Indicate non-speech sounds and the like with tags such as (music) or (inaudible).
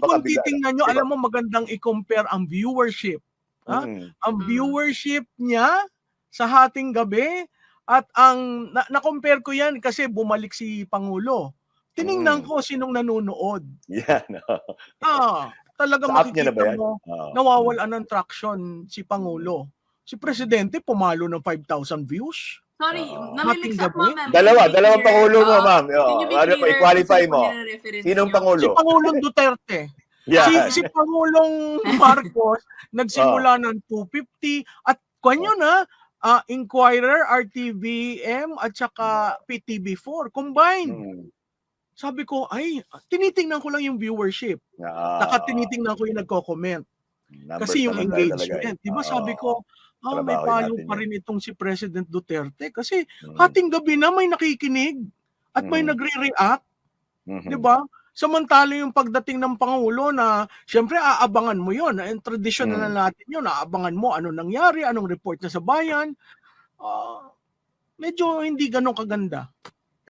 kung titingnan nyo, Di ba? alam mo magandang i-compare ang viewership. ha? Mm. Ang Mm. viewership niya sa hating gabi at ang na- na-compare ko yan kasi bumalik si Pangulo. Tiningnan Mm. ko sinong nanonood. Yan. (laughs) Ah, talaga Sa niya na ba makikita yan? mo Oo. nawawalan ng traction si Pangulo. Si Presidente pumalo ng 5,000 views. Sorry, Oo. namimix up mo, ma'am. Dalawa, be dalawang clear? pangulo mo, ma'am. Oo. Ano, i-qualify mo. Sinong pangulo? Si Pangulong Duterte. Yan. Si, si Pangulong Marcos (laughs) nagsimula ng 250 at kanyo na ah, Inquirer, RTVM at saka PTV4 combined. Mm. Sabi ko, ay, tinitingnan ko lang yung viewership. Ah, Saka tinitingnan ko yung nagko-comment. Numbers Kasi yung engagement. eh. Di ba sabi ko, ah, may palo pa rin itong si President Duterte. Kasi Mm. hating gabi na may nakikinig at may Mm. nagre-react. Mhm. Di ba? Samantala yung pagdating ng Pangulo na, siyempre aabangan mo yon Ang tradisyon na Mm. natin yun, aabangan mo ano nangyari, anong report na sa bayan. Ah, medyo hindi ganun kaganda.